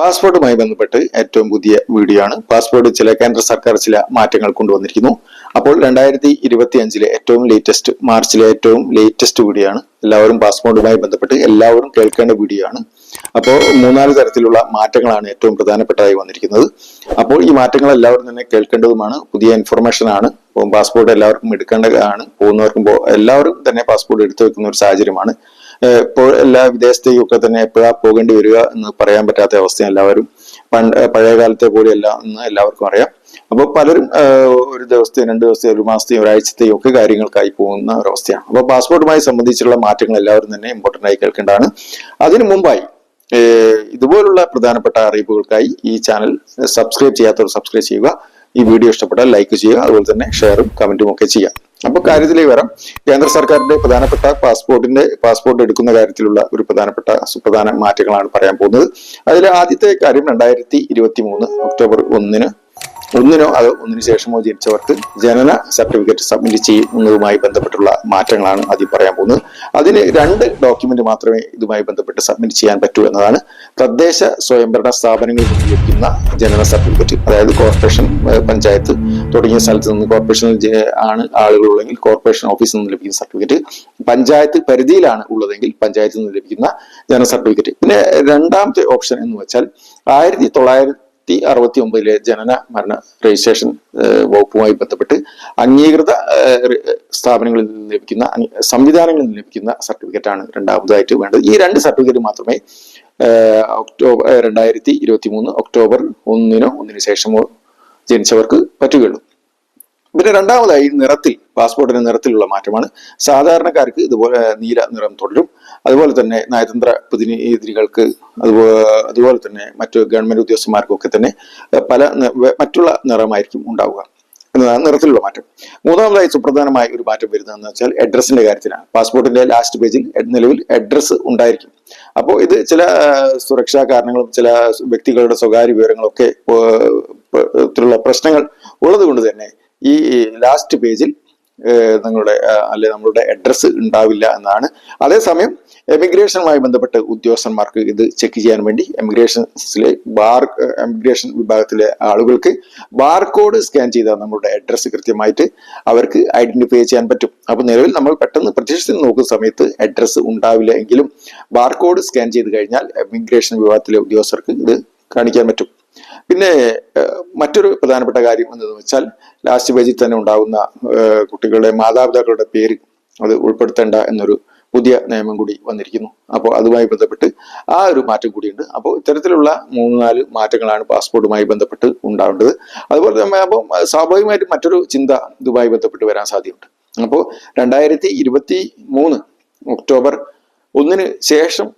പാസ്പോർട്ടുമായി ബന്ധപ്പെട്ട് ഏറ്റവും പുതിയ വീഡിയോ ആണ് പാസ്പോർട്ട് ചില കേന്ദ്ര സർക്കാർ ചില മാറ്റങ്ങൾ കൊണ്ടുവന്നിരിക്കുന്നു. അപ്പോൾ രണ്ടായിരത്തി ഇരുപത്തി അഞ്ചിലെ ഏറ്റവും ലേറ്റസ്റ്റ് മാർച്ചിലെ ഏറ്റവും ലേറ്റസ്റ്റ് വീഡിയോ ആണ് എല്ലാവരും പാസ്പോർട്ടുമായി ബന്ധപ്പെട്ട് എല്ലാവരും കേൾക്കേണ്ട വീഡിയോ ആണ് അപ്പോൾ മൂന്നാൽ തരത്തിലുള്ള മാറ്റങ്ങളാണ് ഏറ്റവും പ്രധാനപ്പെട്ടതായി വന്നിരിക്കുന്നത്. അപ്പോൾ ഈ മാറ്റങ്ങൾ എല്ലാവരും തന്നെ കേൾക്കേണ്ടതുമാണ്. പുതിയ ഇൻഫർമേഷൻ ആണ്. പാസ്പോർട്ട് എല്ലാവർക്കും എടുക്കേണ്ടതാണ്. പോകുന്നവർക്കും എല്ലാവരും തന്നെ പാസ്പോർട്ട് എടുത്തു വെക്കുന്ന ഒരു സാഹചര്യമാണ്. ഇപ്പോൾ എല്ലാ വിദേശത്തേക്കും ഒക്കെ തന്നെ എപ്പോഴാ പോകേണ്ടി വരിക എന്ന് പറയാൻ പറ്റാത്ത അവസ്ഥയാണ് എല്ലാവരും. പണ്ട് പഴയ കാലത്തെ പോലെയല്ല എന്ന് എല്ലാവർക്കും അറിയാം. അപ്പോൾ പലരും ഒരു ദിവസത്തെയും രണ്ട് ദിവസത്തെയും ഒരു മാസത്തെയും ഒരാഴ്ചത്തെയും ഒക്കെ കാര്യങ്ങൾക്കായി പോകുന്ന ഒരവസ്ഥയാണ് അപ്പോൾ പാസ്പോർട്ടുമായി സംബന്ധിച്ചുള്ള മാറ്റങ്ങൾ എല്ലാവരും തന്നെ ഇമ്പോർട്ടന്റ് ആയി കേൾക്കേണ്ടതാണ്. അതിനു മുമ്പായി ഇതുപോലുള്ള പ്രധാനപ്പെട്ട അറിയിപ്പുകൾക്കായി ഈ ചാനൽ സബ്സ്ക്രൈബ് ചെയ്യാത്തവർ സബ്സ്ക്രൈബ് ചെയ്യുക. ഈ വീഡിയോ ഇഷ്ടപ്പെട്ടാൽ ലൈക്ക് ചെയ്യുക. അതുപോലെ തന്നെ ഷെയറും കമന്റും ഒക്കെ ചെയ്യാം അപ്പൊ കാര്യത്തിലേക്ക് വരാം. കേന്ദ്ര സർക്കാരിന്റെ പ്രധാനപ്പെട്ട പാസ്പോർട്ടിന്റെ പാസ്പോർട്ട് എടുക്കുന്ന കാര്യത്തിലുള്ള ഒരു പ്രധാനപ്പെട്ട സുപ്രധാന മാറ്റങ്ങളാണ് പറയാൻ പോകുന്നത്. അതിൽ ആദ്യത്തെ കാര്യം രണ്ടായിരത്തി ഇരുപത്തി മൂന്ന് ഒക്ടോബർ ഒന്നിന് ഒന്നിനോ അത് ഒന്നിനു ശേഷമോ ജനിച്ചവർക്ക് ജനന സർട്ടിഫിക്കറ്റ് സബ്മിറ്റ് ചെയ്യുന്നതുമായി ബന്ധപ്പെട്ടുള്ള മാറ്റങ്ങളാണ് ആദ്യം പറയാൻ പോകുന്നത്. അതിന് രണ്ട് ഡോക്യുമെന്റ് മാത്രമേ ഇതുമായി ബന്ധപ്പെട്ട് സബ്മിറ്റ് ചെയ്യാൻ പറ്റൂ എന്നതാണ്. തദ്ദേശ സ്വയംഭരണ സ്ഥാപനങ്ങളിൽ ലഭിക്കുന്ന ജനന സർട്ടിഫിക്കറ്റ് അതായത് കോർപ്പറേഷൻ പഞ്ചായത്ത് തുടങ്ങിയ സ്ഥലത്ത് നിന്ന് കോർപ്പറേഷനിൽ ആണ് ആളുകളുള്ളെങ്കിൽ കോർപ്പറേഷൻ ഓഫീസിൽ നിന്ന് ലഭിക്കുന്ന സർട്ടിഫിക്കറ്റ്. പഞ്ചായത്ത് പരിധിയിലാണ് ഉള്ളതെങ്കിൽ പഞ്ചായത്തിൽ നിന്ന് ലഭിക്കുന്ന ജനന സർട്ടിഫിക്കറ്റ്. പിന്നെ രണ്ടാമത്തെ ഓപ്ഷൻ എന്ന് വെച്ചാൽ ആയിരത്തി തൊള്ളായിരത്തി അറുപത്തി ഒമ്പതിലെ ജനന മരണ രജിസ്ട്രേഷൻ വകുപ്പുമായി ബന്ധപ്പെട്ട് അംഗീകൃത സ്ഥാപനങ്ങളിൽ നിന്ന് ലഭിക്കുന്ന സംവിധാനങ്ങളിൽ നിന്ന് ലഭിക്കുന്ന സർട്ടിഫിക്കറ്റ് ആണ് രണ്ടാമതായിട്ട് വേണ്ടത്. ഈ രണ്ട് സർട്ടിഫിക്കറ്റ് മാത്രമേ ഒക്ടോബർ രണ്ടായിരത്തി ഇരുപത്തി മൂന്ന് ഒക്ടോബർ ഒന്നിനോ ഒന്നിനു ശേഷമോ ജനിച്ചവർക്ക് പറ്റുകയുള്ളൂ. പിന്നെ രണ്ടാമതായി നിറത്തിൽ പാസ്പോർട്ടിന്റെ നിറത്തിലുള്ള മാറ്റമാണ്. സാധാരണക്കാർക്ക് ഇതുപോലെ നീല നിറം തുടരും. അതുപോലെ തന്നെ നയതന്ത്ര പ്രതിനിധികൾക്ക് അതുപോലെ അതുപോലെ തന്നെ മറ്റു ഗവൺമെന്റ് ഉദ്യോഗസ്ഥന്മാർക്കൊക്കെ തന്നെ പല മറ്റുള്ള നിറമായിരിക്കും ഉണ്ടാവുക എന്നതാണ് നിറത്തിലുള്ള മാറ്റം. മൂന്നാമതായി സുപ്രധാനമായ ഒരു മാറ്റം വരുന്നതെന്ന് വെച്ചാൽ അഡ്രസ്സിന്റെ കാര്യത്തിലാണ്. പാസ്പോർട്ടിന്റെ ലാസ്റ്റ് പേജിൽ നിലവിൽ അഡ്രസ്സ് ഉണ്ടായിരിക്കും. അപ്പോൾ ഇത് ചില സുരക്ഷാ കാരണങ്ങളും ചില വ്യക്തികളുടെ സ്വകാര്യ വിവരങ്ങളൊക്കെ ഉള്ള പ്രശ്നങ്ങൾ ഉള്ളത് കൊണ്ട് തന്നെ ഈ ലാസ്റ്റ് പേജിൽ നിങ്ങളുടെ അല്ലെ നമ്മളുടെ അഡ്രസ്സ് ഉണ്ടാവില്ല എന്നാണ്. അതേസമയം എമിഗ്രേഷനുമായി ബന്ധപ്പെട്ട് ഉദ്യോഗസ്ഥന്മാർക്ക് ഇത് ചെക്ക് ചെയ്യാൻ വേണ്ടി എമിഗ്രേഷൻസിലെ ബാർ എമിഗ്രേഷൻ വിഭാഗത്തിലെ ആളുകൾക്ക് ബാർകോഡ് സ്കാൻ ചെയ്താൽ നമ്മുടെ അഡ്രസ്സ് കൃത്യമായിട്ട് അവർക്ക് ഐഡന്റിഫൈ ചെയ്യാൻ പറ്റും. അപ്പൊ നിലവിൽ നമ്മൾ പെട്ടെന്ന് പ്രത്യക്ഷത്തിൽ നോക്കുന്ന സമയത്ത് അഡ്രസ്സ് ഉണ്ടാവില്ല എങ്കിലും ബാർകോഡ് സ്കാൻ ചെയ്ത് കഴിഞ്ഞാൽ എമിഗ്രേഷൻ വിഭാഗത്തിലെ ഉദ്യോഗസ്ഥർക്ക് ഇത് കാണിക്കാൻ പറ്റും. പിന്നെ മറ്റൊരു പ്രധാനപ്പെട്ട കാര്യം എന്തെന്ന് വെച്ചാൽ ലാസ്റ്റ് പേജിൽ തന്നെ ഉണ്ടാകുന്ന കുട്ടികളുടെ മാതാപിതാക്കളുടെ പേര് അത് ഉൾപ്പെടുത്തേണ്ട എന്നൊരു പുതിയ നിയമം കൂടി വന്നിരിക്കുന്നു. അപ്പോൾ അതുമായി ബന്ധപ്പെട്ട് ആ ഒരു മാറ്റം കൂടിയുണ്ട്. അപ്പോൾ ഇത്തരത്തിലുള്ള മൂന്ന് നാല് മാറ്റങ്ങളാണ് പാസ്പോർട്ടുമായി ബന്ധപ്പെട്ട് ഉണ്ടാവേണ്ടത് അതുപോലെ തന്നെ അപ്പോൾ സ്വാഭാവികമായിട്ട് മറ്റൊരു ചിന്ത ഇതുമായി ബന്ധപ്പെട്ട് വരാൻ സാധ്യതയുണ്ട്. അപ്പോൾ രണ്ടായിരത്തി ഇരുപത്തി മൂന്ന് ഒക്ടോബർ ഒന്നിന് ശേഷം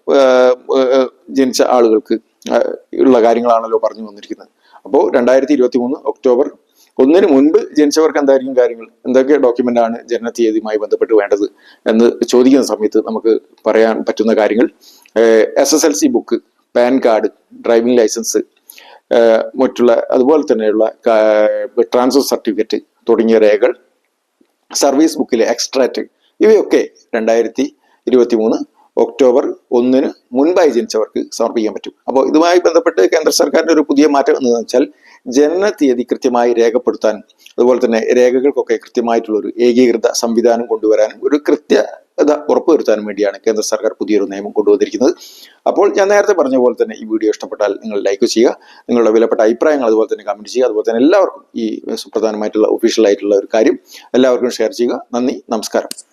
ജനിച്ച ആളുകൾക്ക് ഉള്ള കാര്യങ്ങളാണല്ലോ പറഞ്ഞു വന്നിരിക്കുന്നത്. അപ്പോൾ രണ്ടായിരത്തി ഇരുപത്തി മൂന്ന് ഒക്ടോബർ ഒന്നിന് മുൻപ് ജനിച്ചവർക്ക് എന്തായിരിക്കും കാര്യങ്ങൾ? എന്തൊക്കെ ഡോക്യുമെന്റ് ആണ് ജനന തീയതിയുമായി ബന്ധപ്പെട്ട് വേണ്ടത് എന്ന് ചോദിക്കുന്ന സമയത്ത് നമുക്ക് പറയാൻ പറ്റുന്ന കാര്യങ്ങൾ. S S L C book PAN card driving licence മറ്റുള്ള അതുപോലെ തന്നെയുള്ള ട്രാൻസ്ഫർ സർട്ടിഫിക്കറ്റ് തുടങ്ങിയ രേഖകൾ സർവീസ് ബുക്കിലെ എക്സ്ട്രാറ്റ് ഇവയൊക്കെ രണ്ടായിരത്തി ഇരുപത്തി മൂന്ന് ഒക്ടോബർ ഒന്നിന് മുൻപായി ജനിച്ചവർക്ക് സമർപ്പിക്കാൻ പറ്റും. അപ്പോൾ ഇതുമായി ബന്ധപ്പെട്ട് കേന്ദ്ര സർക്കാരിന്റെ ഒരു പുതിയ മാറ്റം എന്ന് വെച്ചാൽ ജനന തീയതി കൃത്യമായി രേഖപ്പെടുത്താനും അതുപോലെ തന്നെ രേഖകൾക്കൊക്കെ കൃത്യമായിട്ടുള്ള ഒരു ഏകീകൃത സംവിധാനം കൊണ്ടുവരാനും ഒരു കൃത്യത ഉറപ്പുവരുത്താനും വേണ്ടിയാണ് കേന്ദ്ര സർക്കാർ പുതിയൊരു നിയമം കൊണ്ടുവന്നിരിക്കുന്നത്. അപ്പോൾ ഞാൻ നേരത്തെ പറഞ്ഞ പോലെ തന്നെ ഈ വീഡിയോ ഇഷ്ടപ്പെട്ടാൽ നിങ്ങൾ ലൈക്ക് ചെയ്യുക നിങ്ങളുടെ വിലപ്പെട്ട അഭിപ്രായങ്ങൾ അതുപോലെ തന്നെ കമന്റ് ചെയ്യുക അതുപോലെ തന്നെ എല്ലാവർക്കും ഈ സുപ്രധാനമായിട്ടുള്ള ഒഫീഷ്യൽ ആയിട്ടുള്ള ഒരു കാര്യം എല്ലാവർക്കും ഷെയർ ചെയ്യുക. നന്ദി നമസ്കാരം.